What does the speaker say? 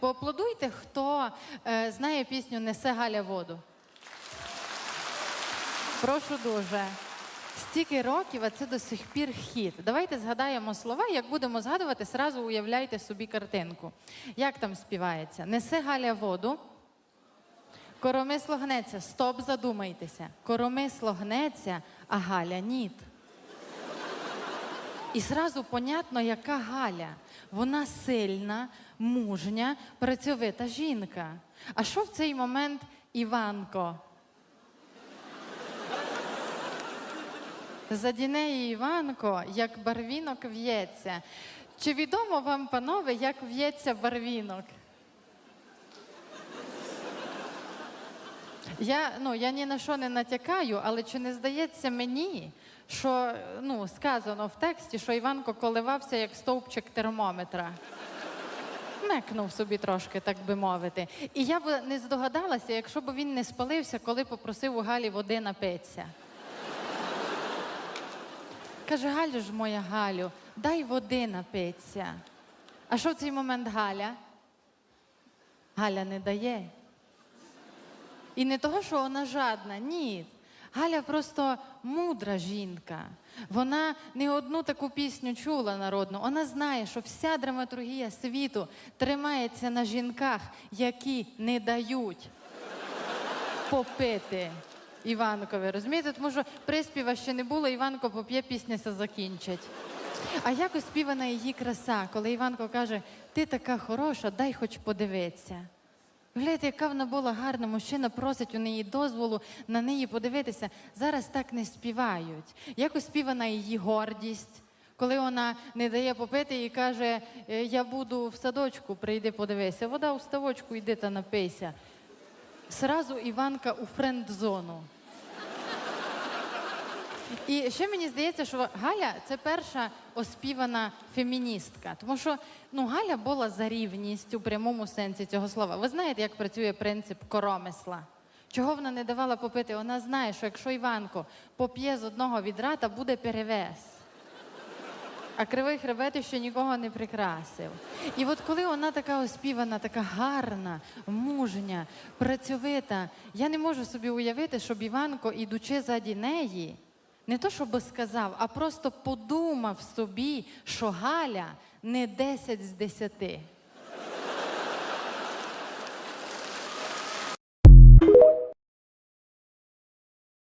Поаплодуйте, хто е, знає пісню Несе Галя воду. Прошу дуже. Стільки років, а це до сих пір хіт. Давайте згадаємо слова. Як будемо згадувати, сразу уявляйте собі картинку. Як там співається? Несе Галя воду. Коромисло гнеться. Стоп, задумайтеся. Коромисло гнеться, а Галя ніт. І зразу понятно, яка Галя. Вона сильна, мужня, працьовита жінка. А що в цей момент Іванко? Заді неї Іванко, як барвінок в'ється. Чи відомо вам, панове, як в'ється барвінок? Я, ну, я ні на що не натякаю, але чи не здається мені, що ну, сказано в тексті, що Іванко коливався як стовпчик термометра? Мекнув собі трошки, так би мовити. І я б не здогадалася, якщо б він не спалився, коли попросив у Галі води напитися. Каже, Галю ж моя Галю, дай води напитися. А що в цей момент Галя? Галя не дає. І не того, що вона жадна, ні. Галя просто мудра жінка. Вона не одну таку пісню чула народну. Вона знає, що вся драматургія світу тримається на жінках, які не дають попити Іванкові. Розумієте? Тому що приспіва ще не було, Іванко поп'є пісня се закінчить. А як оспівана її краса, коли Іванко каже: ти така хороша, дай хоч подивитися. Гляньте, яка вона була гарна, мужчина просить у неї дозволу на неї подивитися. Зараз так не співають. Як оспівана її гордість, коли вона не дає попити і каже: «Е, Я буду в садочку, прийди подивися. Вода у ставочку, йди та напийся. Сразу Іванка у френд-зону. І ще мені здається, що Галя це перша оспівана феміністка, тому що ну, Галя була за рівність у прямому сенсі цього слова. Ви знаєте, як працює принцип коромисла? Чого вона не давала попити? Вона знає, що якщо Іванко поп'є з одного відра, то буде перевес. А кривий хребет ще нікого не прикрасив. І от коли вона така оспівана, така гарна, мужня, працьовита, я не можу собі уявити, щоб Іванко, ідучи заді неї, не то щоб сказав, а просто подумав собі, що Галя не 10 з 10.